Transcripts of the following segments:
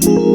미안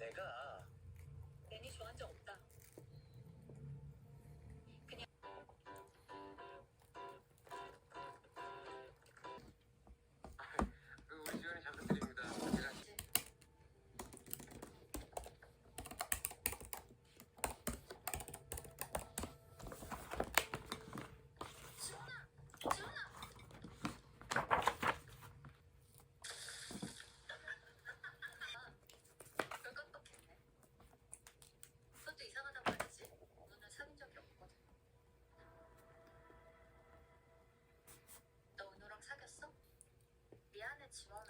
내가 미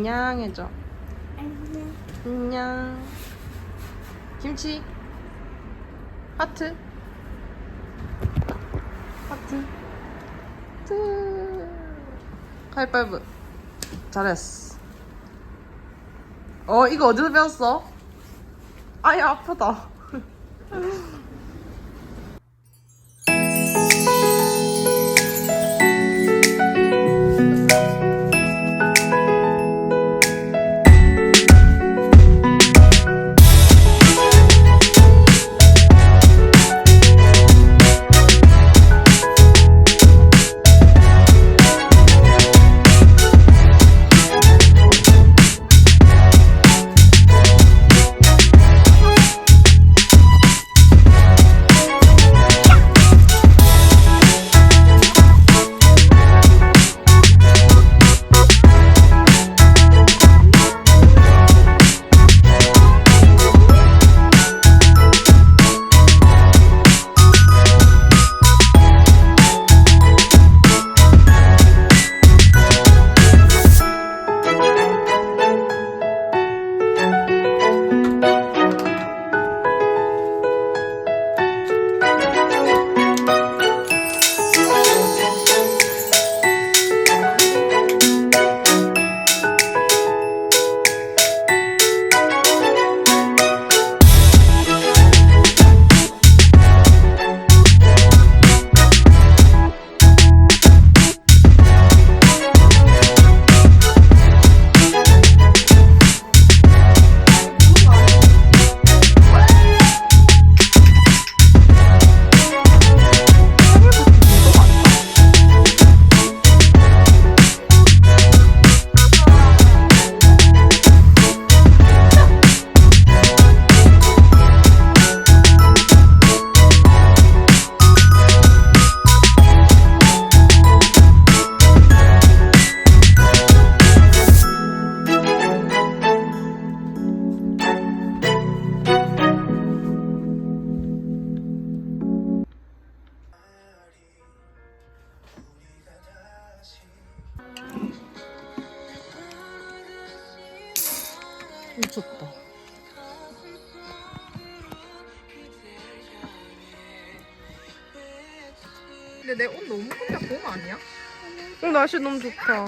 안녕 해줘. 안녕. 김치. 하트. 하트. 하트. 하이파이브. 잘했어. 어, 이거 어디서 배웠어? 아야, 아프다. 맛이 너무 좋다.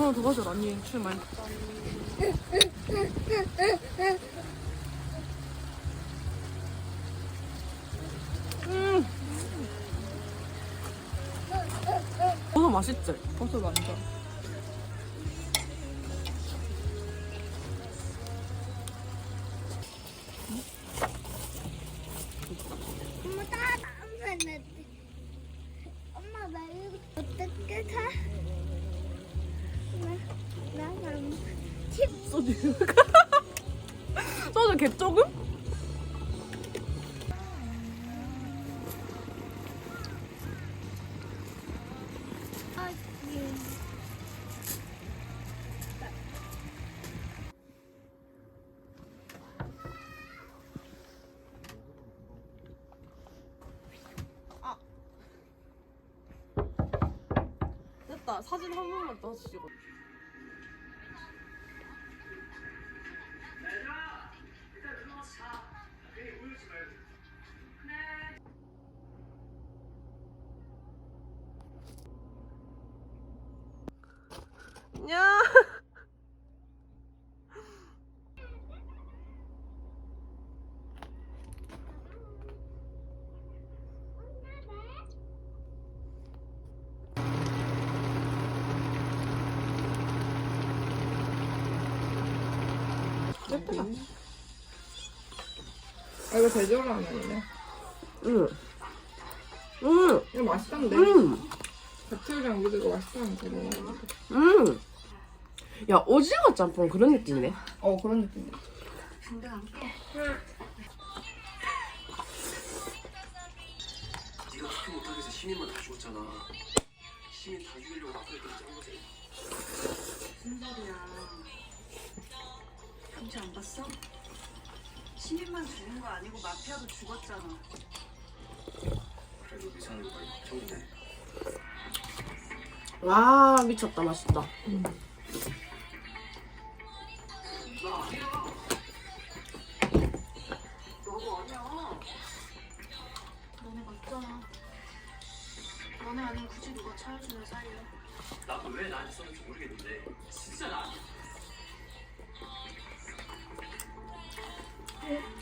하나 더 가져 언니 술 많이 음. 버섯 맛있지? 버섯 완전 사진 한 번만 더 주시고. 이거 제주라면이네. 응. 응. 이거 맛있던데. 응. 배추랑 이거 맛있다는데 먹었는데. 응. 야, 오징어 짬뽕 그런 느낌이네. 어, 그런 느낌이야. 네가 못하게 해서 시민만 다 죽었잖아. 시민 다 죽이려고 막걸리 짠 거지. 무슨 소리야. 경치 안 봤어? 시민만 죽은 거 아니고 마피아도 죽었잖아. 그래도 네 사람이 많이 걱정이네. 와, 미쳤다. 맛있다. 너도 아니야. 너네 맞잖아. 너네 아니면 굳이 누가 차려주는 사이야. 나도 왜 나한테 썼는지 모르겠는데 진짜 나 아니야. 안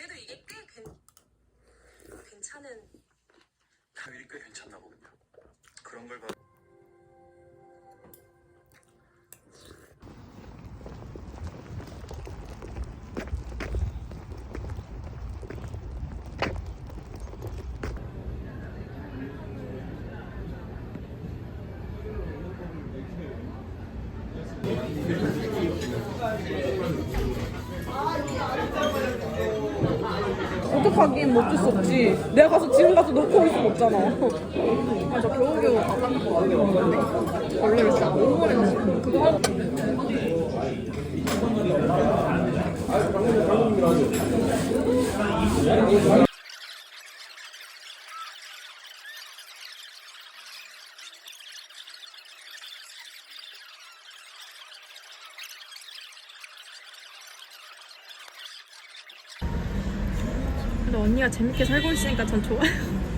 그래도 이게 꽤 괜, 괜찮은 당연히 꽤 괜찮나 보군요. 그런 걸 봐. 하기엔 뭐 어쩔 수 없지. 내가 가서 지금 가서 놓고 올 수는 없잖아. 아, 저 겨우겨우 아까 어디 온 건데? 원래 진짜 오래 그거 하고. 언니가 재밌게 살고 있으니까 전 좋아요.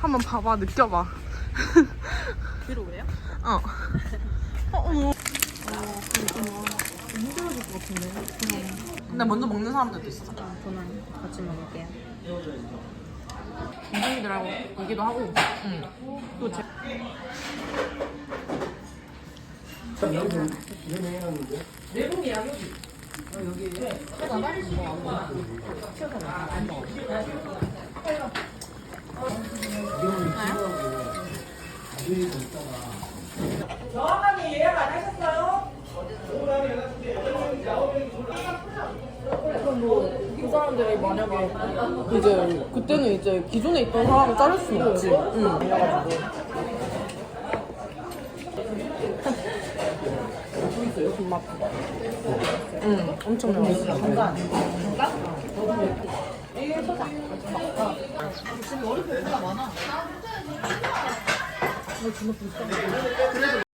한번 봐봐 느껴봐 뒤로 왜요? 어. 어, 어머. 근데 먼저 먹는 사람들도 있어. 저는 같이 먹을게요. 동생이들하고 얘기도 하고. 응. 또 제... 그 사람들이 만약에 이제 그때는 이제 기존에 있던 사람을 자를 수는 없지. 응. 그래가지고. 있어요, 김맛. 응, 엄청 매웠어. 잠깐. 잠깐?